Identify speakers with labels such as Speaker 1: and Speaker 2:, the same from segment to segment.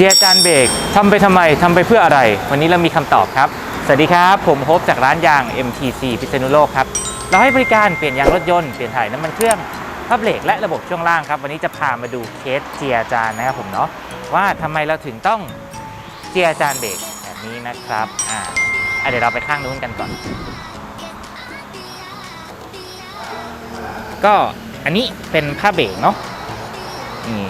Speaker 1: เจียจานเบรกทำไปทำไมทำไปเพื่ออะไร วันนี้เรามีคำตอบครับ สวัสดีครับ ผมโฮปจากร้านยาง MTC พิษณุโลกครับ เราให้บริการเปลี่ยนยางรถยนต์เปลี่ยนถ่ายน้ำมันเครื่องพับเบรกและระบบช่วงล่างครับ วันนี้จะพามาดูเคสเจียจานนะครับผมเนาะว่าทำไมเราถึงต้องเจียจานเบรกแบบนี้นะครับอ่าเดี๋ยวเราไปข้างนู้นกันก่อน ก็อันนี้เป็นผ้าเบรกเนาะนี่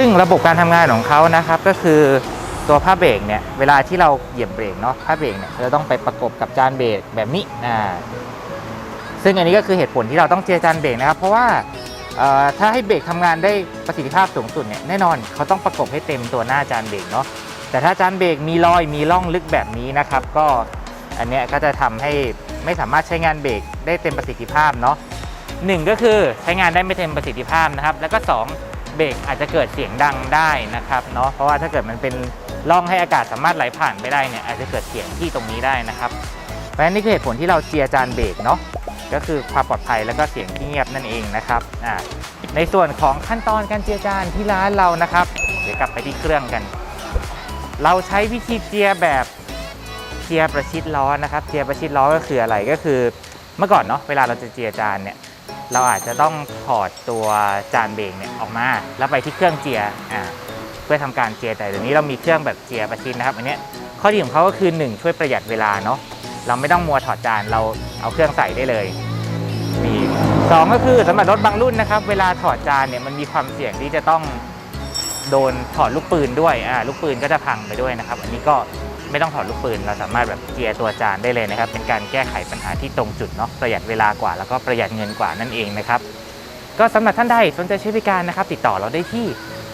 Speaker 1: ซึ่งระบบการทำงานของเขานะครับก็คือตัวผ้าเบรกเนี่ยเวลาที่เราเหยียบเบรกเนาะผ้าเบรกเนี่ยเราต้องไปประกบกับจานเบรกแบบนี้อ่าซึ่งอันนี้ก็คือเหตุผลที่เราต้องเจียจานเบรกนะครับเพราะว่าเอ่อถ้าให้เบรกทำงานได้ประสิทธิภาพสูงสุดเนี่ยแน่นอนเขาต้องประกบให้เต็มตัวหน้าจานเบรกเนาะแต่ถ้าจานเบรกมีรอยมีร่องลึกแบบนี้นะครับ ก็อันเนี้ยก็จะทำให้ไม่สามารถใช้งานเบรกได้เต็มประสิทธิภาพเนาะหนึ่งก็คือใช้งานได้ไม่เต็มประสิทธิภาพนะครับ แล้วก็สอง เบรกอาจจะเกิดเสียงดังได้นะครับเนาะเพราะว่าถ้าเกิดมันเป็นร่องให้อากาศสามารถไหลผ่านไปได้เนี่ยอาจจะเกิดเสียงที่ตรงนี้ได้นะครับ เพราะฉะนั้นนี่คือเหตุผลที่เราเจียจานเบรกเนาะก็คือความปลอดภัยแล้วก็เสียงที่เงียบนั่นเองนะครับอ่าในส่วนของขั้นตอนการเจียจานที่ร้านเรานะครับ เดี๋ยวกลับไปที่เครื่องกัน เราใช้วิธีเจียแบบเจียประชิดล้อนะครับ เจียประชิดล้อก็คืออะไรก็คือ เมื่อก่อนเนาะเวลาเราจะเจียจานเนี่ย เราอาจจะต้องถอดตัวจานเบรกเนี่ยออกมา แล้วไปที่เครื่องเจียอ่าเพื่อทำการเจียแต่เดี๋ยวนี้เรามีเครื่องแบบเจียประชิดนะครับอันนี้ข้อดีของเขาก็คือหนึ่งช่วยประหยัดเวลาเนาะเราไม่ต้องมัวถอดจานเราเอาเครื่องใส่ได้เลยนี่สองก็คือสำหรับรถบางรุ่นนะครับ เวลาถอดจานเนี่ยมันมีความเสี่ยงที่จะต้องโดนถอดลูกปืนด้วยอ่าลูกปืนก็จะพังไปด้วยนะครับ อันนี้ก็ ไม่ต้องถอดลูกปืน เราสามารถแบบเจียร์ตัวจานได้เลยนะครับ เป็นการแก้ไขปัญหาที่ตรงจุดเนาะประหยัดเวลากว่าแล้วก็ประหยัดเงินกว่านั่นเองนะครับ ก็สำหรับท่านใดสนใจใช้บริการนะครับ ติดต่อเราได้ที่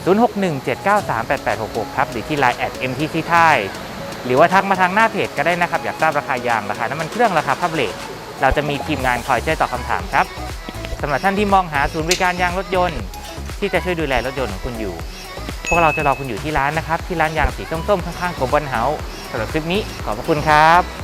Speaker 1: 0617938866 ครับ หรือที่ Line แอด MTC Thai หรือว่าทักมาทางหน้าเพจก็ได้นะครับ อยากทราบราคายางราคาน้ำมันเครื่องราคาพับเลทเราจะมีทีมงานคอยช่วยตอบคำถามครับสำหรับท่านที่มองหาศูนย์บริการยางรถยนต์ ที่จะช่วยดูแลรถยนต์ของคุณอยู่ พวกเราจะรอคุณอยู่ที่ร้านนะครับ ที่ร้านยางสีส้มๆข้างๆกลบอลเฮาส์ สำหรับคลิปนี้ขอบพระคุณครับ